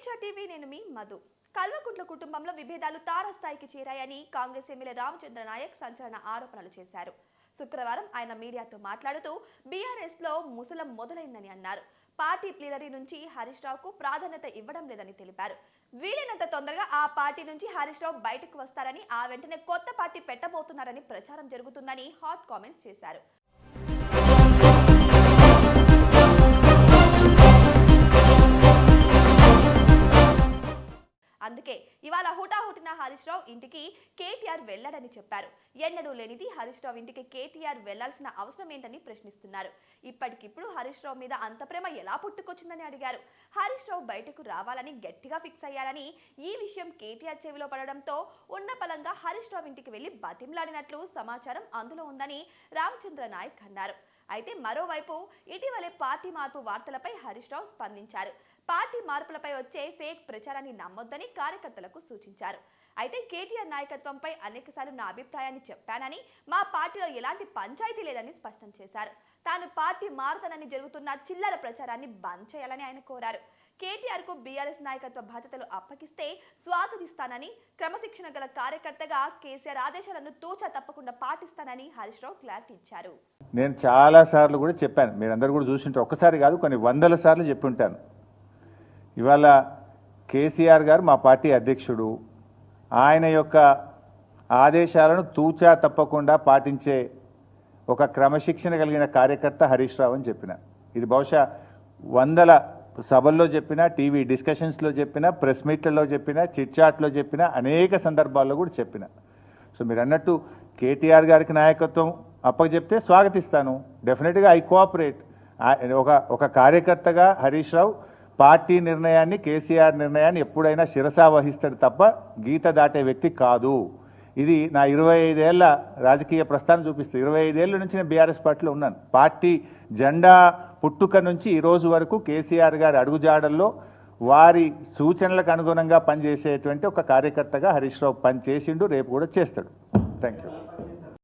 దీక్ష TV నేను మీ మధు. కల్వకుంట్ల కుటుంబంలో విభేదాలు తారస్థాయికి చేరాయని కాంగ్రెస్ ఎమ్మెల్యే రామచంద్ర నాయక్ సంచలన ఆరోపణలు చేశారు. శుక్రవారం ఆయన మీడియాతో మాట్లాడుతూ బీఆర్ఎస్లో ముసలం మొదలైందని అన్నారు. పార్టీ ప్లీనరీ నుంచి హరీష్ రావుకు ప్రాధాన్యత ఇవ్వడం లేదని తెలిపారు. వీలైనంత తొందరగా ఆ పార్టీ నుంచి హరీష్ రావు బయటకు వస్తారని ఆ వెంటనే కొత్త పార్టీ పెట్టబోతున్నారని ప్రచారం జరుగుతుందని హాట్ కామెంట్స్ చేశారు. హుటాహుటిన హరీష్ రావు ఇంటికి కేటీఆర్ వెళ్ళాడని చెప్పారు. ఎన్నడూ లేనిది హరీష్ రావు ఇంటికి కేటీఆర్ వెళ్ళాల్సిన అవసరం ఏంటని ప్రశ్నిస్తున్నారు. ఇప్పటికిప్పుడు హరీష్ రావు మీద అంత ప్రేమ ఎలా పుట్టుకొచ్చిందని అడిగారు. హరీష్ రావు బయటకు రావాలని గట్టిగా ఫిక్స్ అయ్యారని ఈ విషయం కేటీఆర్ చెవిలో పడడంతో ఉన్న పలంగా హరీష్ రావు ఇంటికి వెళ్ళి బతిమలాడినట్లు సమాచారం అందులో ఉందని రామచంద్ర నాయక్ అన్నారు. అయితే మరోవైపు ఇటీవలే పార్టీ మార్పు వార్తలపై హరీష్ రావు స్పందించారు. పార్టీ మార్పులపై వచ్చే ఫేక్ ప్రచారాన్ని నమ్మొద్దని కార్యకర్తలకు సూచించారు. అయితే కేటీఆర్ నాయకత్వంపై అనేకసార్లు నా అభిప్రాయాన్ని చెప్పానని మా పార్టీలో ఎలాంటి పంచాయతీ లేదని స్పష్టం చేశారు. తాను పార్టీ మారుతానని జరుగుతున్న చిల్లర ప్రచారాన్ని బంద్ చేయాలని ఆయన కోరారు. కేటీఆర్కు బీఆర్ఎస్ నాయకత్వ బాధ్యతలు అప్పగిస్తే స్వాగతిస్తానని క్రమశిక్షణ గల కార్యకర్తగా కేసీఆర్ ఆదేశాలను తూచా తప్పకుండా పాటిస్తానని హరీష్ రావు క్లారిటీ ఇచ్చారు. నేను చాలా సార్లు కూడా చెప్పాను మీరందరూ కూడా చూసింటారు ఒక్కసారి కాదు కొన్ని వందల సార్లు చెప్పి ఉంటాను. ఇవాళ కేసీఆర్ గారు మా పార్టీ అధ్యక్షుడు ఆయన యొక్క ఆదేశాలను తూచా తప్పకుండా పాటించే ఒక క్రమశిక్షణ కలిగిన కార్యకర్త హరీష్ రావు అని చెప్పిన. ఇది బహుశా వందల సభల్లో చెప్పిన టీవీ డిస్కషన్స్లో చెప్పిన ప్రెస్ మీట్లలో చెప్పిన చిట్చాట్లో చెప్పిన అనేక సందర్భాల్లో కూడా చెప్పిన. సో మీరు అన్నట్టు కేటీఆర్ గారికి నాయకత్వం అప్పచెప్తే స్వాగతిస్తాను. డెఫినెట్గా ఐ కోఆపరేట్ ఒక ఒక కార్యకర్తగా హరీష్ రావు పార్టీ నిర్ణయాన్ని కేసీఆర్ నిర్ణయాన్ని ఎప్పుడైనా శిరసా వహిస్తాడు తప్ప గీత దాటే వ్యక్తి కాదు. ఇది నా ఇరవై ఐదేళ్ళ రాజకీయ ప్రస్థానం చూపిస్తుంది. ఇరవై ఐదేళ్ళ నుంచి నేను బీఆర్ఎస్ పార్టీలో ఉన్నాను. పార్టీ జెండా పుట్టుక నుంచి ఈ రోజు వరకు కేసీఆర్ గారి అడుగుజాడల్లో వారి సూచనలకు అనుగుణంగా పనిచేసేటువంటి ఒక కార్యకర్తగా హరీష్ రావు పని చేసిండు రేపు కూడా చేస్తాడు. Thank you